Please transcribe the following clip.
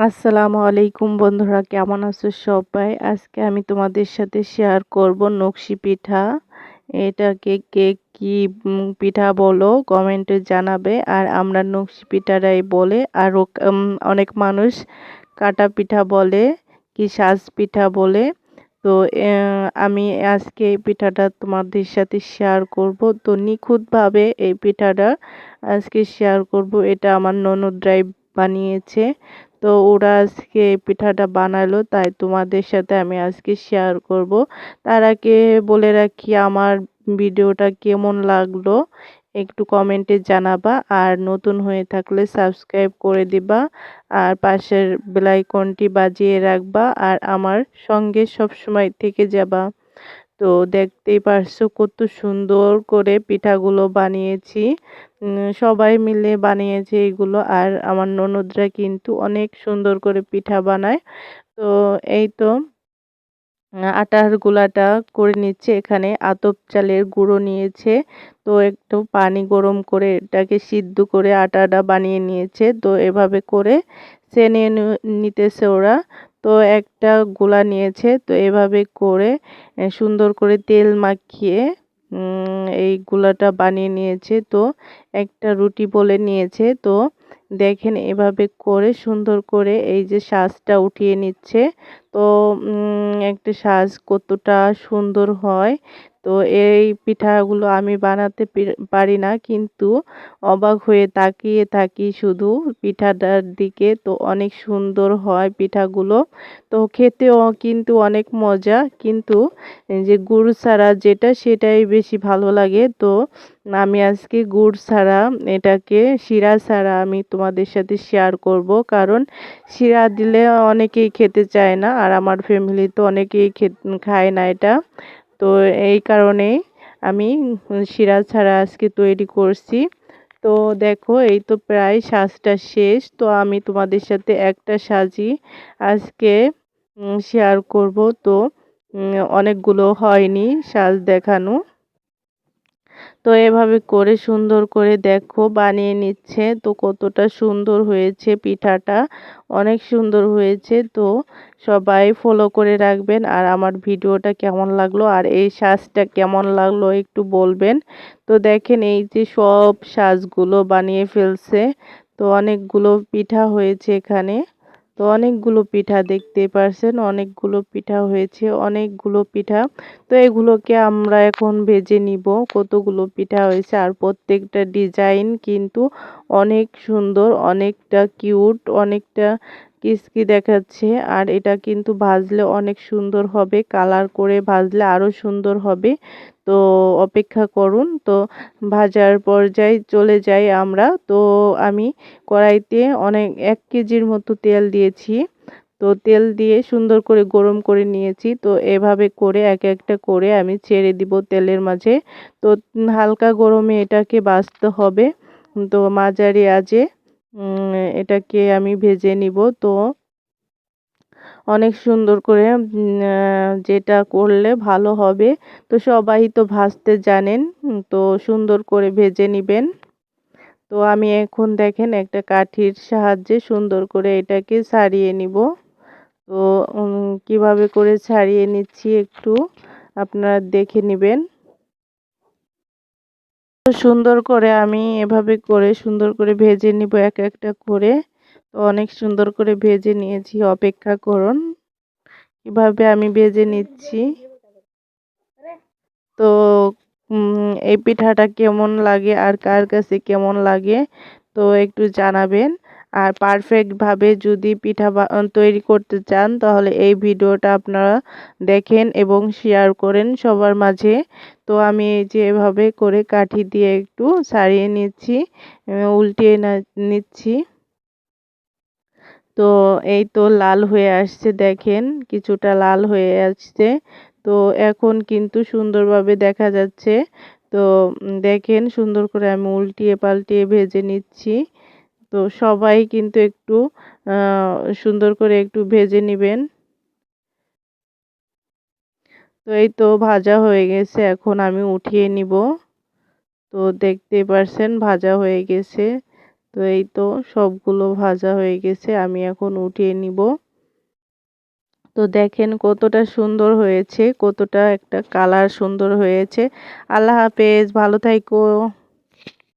আসসালামু আলাইকুম বন্ধুরা, কেমন আছো সবাই? আজকে আমি তোমাদের সাথে শেয়ার করব নকশি পিঠা। এটাকে কে কি পিঠা বলো কমেন্টে জানাবে। আর আমরা নকশি পিঠাটাই বলে, আর অনেক মানুষ কাটা পিঠা বলে কি সাজ পিঠা বলে। তো আমি আজকে এই পিঠাটা তোমাদের সাথে শেয়ার করব। তো নিখুঁতভাবে এই পিঠাটা আজকে শেয়ার করব। এটা আমার ননদ বানিয়েছে। তো ওরা আজকে পিঠাটা বানালো, তাই তোমাদের সাথে আমি আজকে শেয়ার করব। তার আগে বলে রাখি, আমার ভিডিওটা কেমন লাগল একটু কমেন্টে জানাবা, আর নতুন হয়ে থাকলে সাবস্ক্রাইব করে দিবা, আর পাশের বেলাইকনটি বাজিয়ে রাখবা, আর আমার সঙ্গে সব সময় থেকে যাবা। তো দেখতেই পারছ কত সুন্দর করে পিঠাগুলো বানিয়েছি। সবাই মিলে বানিয়েছে এগুলো আর আমার ননদরা কিন্তু অনেক সুন্দর করে পিঠা বানায়। তো এই তো, আটার গুলাটা করে নিচ্ছে এখানে, আতপ চালের গুঁড়ো নিয়েছে। তো একটু পানি গরম করে এটাকে সিদ্ধ করে আটাটা বানিয়ে নিয়েছে। তো এভাবে করে সেনে নিতেছে ওরা। তো একটা গোলা নিয়েছে। তো এভাবে করে সুন্দর করে তেল মাখিয়ে এই গোলাটা বানিয়ে নিয়েছে। তো একটা রুটি বলে নিয়েছে। তো দেখেন এভাবে করে সুন্দর করে এই যে সাজটা উঠিয়ে নিচ্ছে। তো একটা সাজ কতটা সুন্দর হয়। তো, এই পিঠাগুলো আমি বানাতে পারি না, কিন্তু অবাক হয়ে তাকিয়ে থাকি শুধু পিঠাটার দিকে। তো, অনেক সুন্দর হয় পিঠাগুলো। তো, খেতেও কিন্তু অনেক মজা, কিন্তু যে গুড় ছাড়া যেটা, সেটাই বেশি ভালো লাগে। তো, আমি আজকে গুড় ছাড়া, এটাকে শিরা ছাড়া আমি তোমাদের সাথে শেয়ার করব, কারণ শিরা দিলে অনেকেই খেতে চায় না। আর আমার ফ্যামিলি তো অনেকেই খায় না এটা। তো এই কারণে আমি শিরা ছাড়া আজকে তৈরি করছি। তো দেখো, এই তো প্রায় সাজটা শেষ। তো আমি তোমাদের সাথে একটা সাজি আজকে শেয়ার করব। তো অনেকগুলো হয়নি সাজ দেখানো। তো এভাবে করে সুন্দর করে দেখো, বানিয়ে নিচ্ছে। তো কতটা সুন্দর হয়েছে পিঠাটা, অনেক সুন্দর হয়েছে। তো সবাই ফলো করে রাখবেন আর আমার ভিডিওটা কেমন লাগল আর এই সাজটা কেমন লাগল একটু বলবেন। তো দেখেন এই যে সব সাজগুলো বানিয়ে ফেলছে। তো অনেকগুলো পিঠা হয়েছে এখানে। তো অনেকগুলো পিঠা দেখতে পারছেন, অনেকগুলো পিঠা হয়েছে, অনেকগুলো পিঠা। তো এগুলোকে আমরা এখন ভেজে নিব, কতগুলো পিঠা হয়েছে আর প্রত্যেকটা ডিজাইন কিন্তু অনেক সুন্দর, অনেকটা কিউট অনেকটা কিসকি দেখাচ্ছে। আর এটা কিন্তু ভাজলে অনেক সুন্দর হবে। কালার করে ভাজলে আরও সুন্দর হবে। তো অপেক্ষা করুন। তো ভাজার পর্যায়ে চলে যাই আমরা। তো আমি কড়াইতে অনেক, এক কেজির মতো তেল দিয়েছি। তো তেল দিয়ে সুন্দর করে গরম করে নিয়েছি। তো এভাবে করে এক একটা করে আমি ছেড়ে দিব তেলের মাঝে। তো হালকা গরমে এটাকে বাছতে হবে। তো মাঝারি আজে এটাকে আমি ভেজে নিব। তো অনেক সুন্দর করে যেটা করলে ভালো হবে। তো সবাই তো ভাজতে জানেন তো সুন্দর করে ভেজে নেবেন। তো আমি এখন দেখেন একটা কাঠির সাহায্যে সুন্দর করে এটাকে ছাড়িয়ে নিব। তো কীভাবে করে ছাড়িয়ে নিচ্ছি একটু আপনারা দেখে নেবেন। সুন্দর করে আমি এভাবে করে সুন্দর করে ভেজে নিব এক একটা করে। তো অনেক সুন্দর করে ভেজে নিয়েছি, অপেক্ষা করুন। কীভাবে আমি ভেজে নিচ্ছি। তো এই পিঠাটা কেমন লাগে আর কার কাছে কেমন লাগে, তো একটু জানাবেন। আর পারফেক্টভাবে যদি পিঠা তৈরি করতে চান, তাহলে এই ভিডিওটা আপনারা দেখেন এবং শেয়ার করেন সবার মাঝে। তো আমি যেভাবে করে কাঠি দিয়ে একটু সারিয়ে নিচ্ছি উল্টিয়ে নিচ্ছি। তো এই তো লাল হয়ে আসছে, দেখেন কিছুটা লাল হয়ে আসছে। তো এখন কিন্তু সুন্দরভাবে দেখা যাচ্ছে। তো দেখেন সুন্দর করে আমি উল্টিয়ে পাল্টিয়ে ভেজে নিচ্ছি। তো সবাই কিন্তু একটু সুন্দর করে একটু ভেজে নেবেন। তো এই তো ভাজা হয়ে গেছে, এখন আমি উঠিয়ে নিব। তো দেখতে পারছেন ভাজা হয়ে গেছে। তো এই তো সবগুলো ভাজা হয়ে গেছে, আমি এখন উঠিয়ে নিব। তো দেখেন কতটা সুন্দর হয়েছে, কতটা একটা কালার সুন্দর হয়েছে। আল্লাহ হাফেজ, ভালো থাইকো।